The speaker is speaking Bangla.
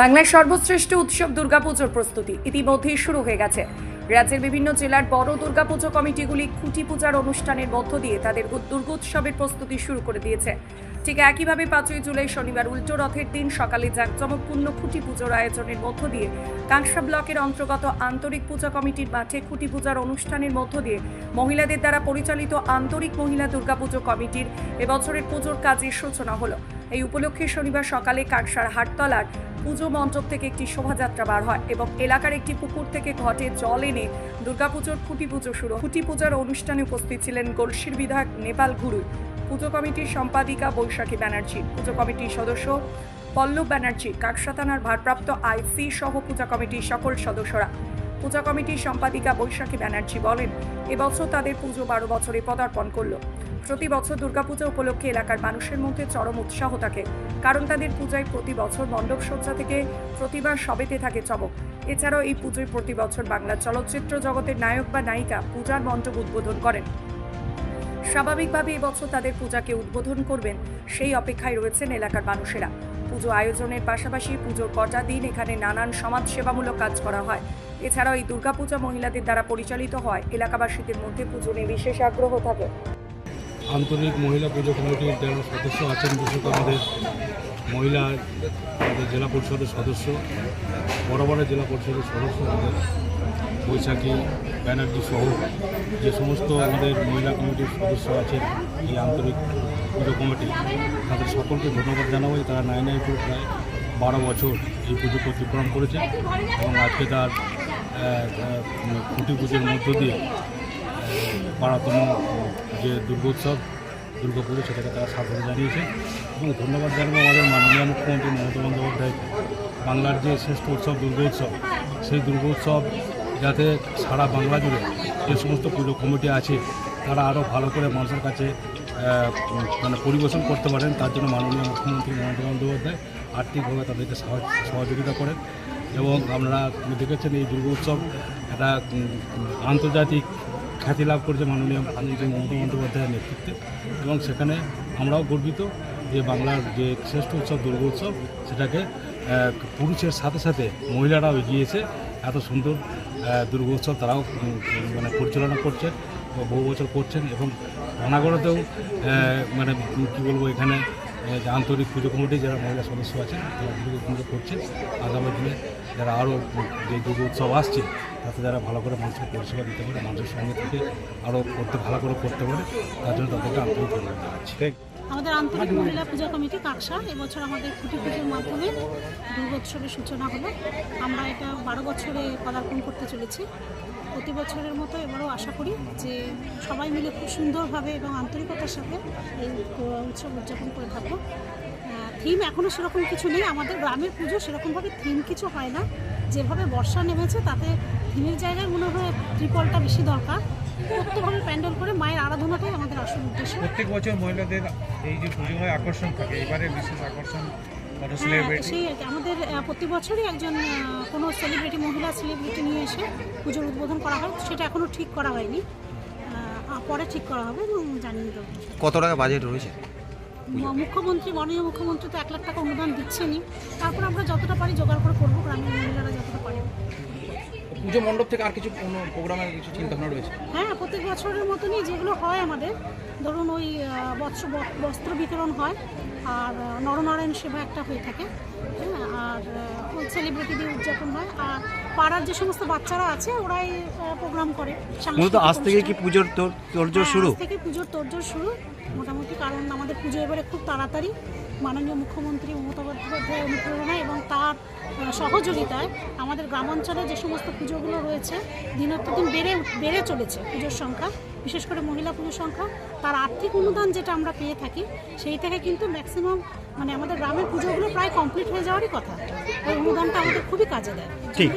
বাংলার সর্বশ্রেষ্ঠ উৎসব দুর্গাপুজোর প্রস্তুতি ইতিমধ্যেই শুরু হয়ে গেছে। রাজ্যের বিভিন্ন জেলার বড় দুর্গাপুজো কমিটিগুলি খুঁটি পূজার অনুষ্ঠানের মধ্য দিয়ে তাদের দুর্গোৎসবের প্রস্তুতি শুরু করে দিয়েছে। ঠিক একইভাবে পাঁচই জুলাই শনিবার উল্টো রথের দিন সকালে জাঁকজমকপূর্ণ খুঁটি পুজোর আয়োজনের মধ্য দিয়ে কাঁকসা ব্লকের অন্তর্গত আন্তরিক পূজা কমিটির মাঠে খুঁটি পূজার অনুষ্ঠানের মধ্য দিয়ে মহিলাদের দ্বারা পরিচালিত আন্তরিক মহিলা দুর্গাপুজো কমিটির এবছরের পুজোর কাজের সূচনা হলো। এই উপলক্ষে শনিবার সকালে কাকসার হাটতলার পুজো মণ্ডপ থেকে একটি শোভাযাত্রা বার হয় এবং এলাকার একটি পুকুর থেকে ঘটে জল এনে দুর্গাপুজোর খুঁটি পুজো শুরু খুঁটি পূজার অনুষ্ঠানে উপস্থিত ছিলেন গলসির বিধায়ক নেপাল গুরু, পুজো কমিটির সম্পাদিকা বৈশাখী ব্যানার্জি, পুজো কমিটির সদস্য পল্লব ব্যানার্জি, কাকসা থানার ভারপ্রাপ্ত আইসি সহ পূজা কমিটির সকল সদস্যরা। পূজা কমিটির সম্পাদিকা বৈশাখী ব্যানার্জি বলেন, এবছর তাদের পুজো বারো বছরে পদার্পণ করল। প্রতি বছর দুর্গাপূজা উপলক্ষে এলাকার মানুষের মধ্যে চরম উৎসাহ থাকে। কারণ তাদের পূজায় প্রতি বছর মণ্ডপ সজ্জা থেকে প্রতিবার সবেতে থাকে চমক। এছাড়াও এই পুজোয় প্রতি বছর বাংলা চলচ্চিত্র জগতের নায়ক বা নায়িকা পূজার মণ্ডপ উদ্বোধন করেন। স্বাভাবিকভাবে এবছর তাদের পূজাকে উদ্বোধন করবেন সেই অপেক্ষায় রয়েছেন এলাকার মানুষেরা। পুজো আয়োজনের পাশাপাশি পুজোর কটা দিন এখানে নানান সমাজসেবামূলক কাজ করা হয়। এছাড়াও এই দুর্গাপূজা মহিলাদের দ্বারা পরিচালিত হয়। এলাকাবাসীদের মধ্যে পুজো নিয়ে বিশেষ আগ্রহ থাকে। আন্তরিক মহিলা পুজো কমিটির যারা সদস্য আছেন বিশেষত আমাদের মহিলা আমাদের জেলা পরিষদের সদস্য বড় বড় জেলা পরিষদের সদস্য আমাদের, বৈশাখী, ব্যানার্জি সহ যে সমস্ত আমাদের মহিলা কমিটির সদস্য আছেন এই আন্তরিক পুজো কমিটি, তাদের সকলকে ধন্যবাদ জানাব তারা নাই নাই করে প্রায় বারো বছর এই পুজো অতিক্রম করেছে এবং আজকে তার খুঁটি পুজোর মধ্য দিয়ে বারোতম যে দুর্গোৎসব, দুর্গাপুজো, সেটাকে তারা সাফল্য জানিয়েছে। এবং ধন্যবাদ জানাব আমাদের মাননীয় মুখ্যমন্ত্রী মমতা বন্দ্যোপাধ্যায় বাংলার যে শ্রেষ্ঠ উৎসব দুর্গোৎসব, সেই দুর্গোৎসব যাতে সারা বাংলা জুড়ে যে সমস্ত পুজো কমিটি আছে, তারা আরও ভালো করে মানুষের কাছে মানে পরিবেশন করতে পারেন, তার জন্য মাননীয় মুখ্যমন্ত্রী মমতা বন্দ্যোপাধ্যায় আর্থিকভাবে তাদেরকে সহযোগিতা করেন। এবং আপনারা দেখেছেন এই দুর্গোৎসব একটা আন্তর্জাতিক খ্যাতি লাভ করেছে মাননীয় মমতা বন্দ্যোপাধ্যায়ের নেতৃত্বে। এবং সেখানে আমরাও গর্বিত যে বাংলার যে শ্রেষ্ঠ উৎসব দুর্গোৎসব সেটাকে পুরুষের সাথে সাথে মহিলারাও এগিয়েছে। এত সুন্দর আহ, দুর্গোৎসব তারাও মানে পরিচালনা করছেন বহু বছর করছেন এবং অনাগরতেও মানে কী বলব এখানে আন্তরিক পুজো কমিটি যারা মহিলা সদস্য আছেন, তারা পুজো করছেন। আগামী দিনে যারা আরও যে দুর্গা উৎসব আসছে, তাতে যারা ভালো করে মানুষের পরিষেবা দিতে পারে, মানুষের সঙ্গে থেকে আরও করতে ভালো করে করতে পারে, তার জন্য তাদেরকে আন্তরিক ধন্যবাদ জানাচ্ছি। আমাদের আন্তরিক মহিলা পূজা কমিটি কাকসা, এবছর আমাদের খুঁটি পুজোর মাধ্যমে দুর্গোৎসবের সূচনা হলো। আমরা এটা বারো বছরে পদার্পণ করতে চলেছি। প্রতি বছরের মতো এবারও আশা করি যে সবাই মিলে খুব সুন্দরভাবে এবং আন্তরিকতার সাথে এই উৎসব উদযাপন করে থাকব। থিম এখনও সেরকম কিছু নেই। আমাদের গ্রামের পুজো সেরকমভাবে থিম কিছু হয় না। যেভাবে বর্ষা নেমেছে, তাতে থিমের জায়গায় মনে হয় ত্রিপলটা বেশি দরকার। প্রত্যেকভাবে প্যান্ডেল করে মায়ের আরাধনাটাই আমাদের আসল উদ্দেশ্য। প্রত্যেক বছর মহিলাদের এই যে পুজো হয় আকর্ষণ থাকে। এবারে বিশেষ আকর্ষণ হ্যাঁ, সেলিব্রিটি সেই আর কি। আমাদের প্রতি বছরই একজন কোনো সেলিব্রিটি মহিলা সেলিব্রিটি নিয়ে এসে পুজোর উদ্বোধন করা হয়। সেটা এখনও ঠিক করা হয়নি। পরে ঠিক করা হবে এবং জানিয়ে দেবো। কত টাকা বাজেট রয়েছে মুখ্যমন্ত্রী মাননীয় মুখ্যমন্ত্রী তো এক লাখ টাকা অনুদান দিচ্ছেনই। তারপর আমরা যতটা পারি জোগাড় করে করব গ্রামের পারে পুজো মণ্ডপ থেকে আর কিছু কোনো প্রোগ্রামের কিছু চিন্তা ভাবনা রয়েছে? হ্যাঁ প্রত্যেক বছরের মতনই যেগুলো হয় আমাদের ধরুন ওই বস্ত্র বস্ত্র বিতরণ হয় আর নরনারায়ণ সেবা একটা হয়ে থাকে হ্যাঁ আর সেলিব্রিটি দিয়ে উদযাপন হয় আর পাড়ার যে সমস্ত বাচ্চারা আছে ওরাই প্রোগ্রাম করে মূলত আজ থেকে কি পুজোর তোর তোরজোর হ্যাঁ, শুরু? থেকে পুজোর তোড়জোড় শুরু মোটামুটি কারণ আমাদের পুজো এবারে খুব তাড়াতাড়ি মাননীয় মুখ্যমন্ত্রী মমতা বন্দ্যোপাধ্যায়ের অনুপ্রেরণায় এবং তার সহযোগিতায় আমাদের গ্রামাঞ্চলে যে সমস্ত পুজোগুলো রয়েছে দিন বেড়ে বেড়ে চলেছে পুজোর সংখ্যা বিশেষ করে মহিলা পুজোর সংখ্যা। তার আর্থিক অনুদান যেটা আমরা পেয়ে থাকি সেই থেকে কিন্তু ম্যাক্সিমাম মানে আমাদের গ্রামের পুজোগুলো প্রায় কমপ্লিট হয়ে যাওয়ারই কথা। ওই অনুদানটা আমাদের খুবই কাজে দেয়। ঠিক।